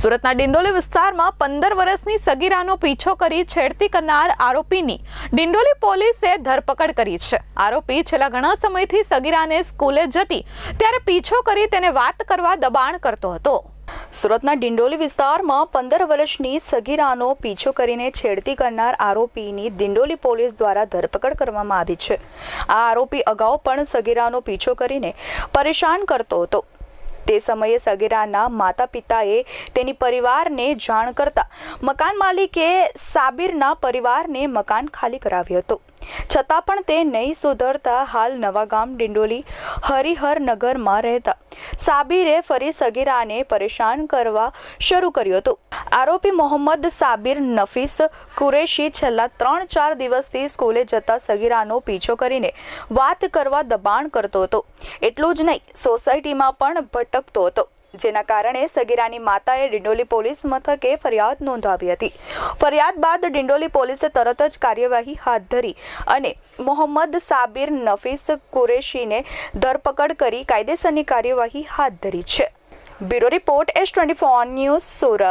સુરતના ડિંડોલી વિસ્તારમાં પંદર વર્ષની સગીરાનો પીછો કરી છેડતી કરનાર આરોપીની ડિંડોલી પોલીસે ધરપકડ કરી છે. આરોપી છેલ્લા ઘણા સમયથી સગીરાને સ્કૂલે જતી, ત્યારે પીછો કરી તેને વાત કરવા દબાણ કરતો હતો. સુરતના ડિંડોલી વિસ્તારમાં પંદર વર્ષની સગીરાનો પીછો કરીને છેડતી કરનાર આરોપીની દિંડોલી પોલીસ દ્વારા ધરપકડ કરવામાં આવી છે. આ આરોપી અગાઉ પણ સગીરાનો પીછો કરીને પરેશાન કરતો હતો. તે સમયે સગીરાના માતા પિતાએ તેની પરિવારને જાણ કરતા મકાન માલિકે સાબિરના પરિવારને મકાન ખાલી કરાવ્યું હતું. છતાં પણ તે નહીં સુધરતા હાલ નવાગામ ડિંડોલી હરિહરનગરમાં રહેતા. સાબિરે ફરી સગીરાને પરેશાન કરવા શરૂ કર્યું હતું. આરોપી મોહમ્મદ સાબિર નફીસ કુરેશી છેલ્લા ત્રણ ચાર દિવસથી સ્કૂલે જતા સગીરાનો પીછો કરીને વાત કરવા દબાણ કરતો હતો. એટલું જ નહીં, સોસાયટીમાં પણ ભટકતો હતો. જેના કારણે સગીરાની માતાએ ડિંડોલી પોલીસ મથકે ફરિયાદ નોંધાવી હતી. ફરિયાદ બાદ ડિંડોલી પોલીસે તરત જ કાર્યવાહી હાથ ધરી અને મોહમ્મદ સાબિર નફીસ કુરેશીને ધરપકડ કરી કાયદેસરની કાર્યવાહી હાથ ધરી છે. Bureau report S twenty four news Surat.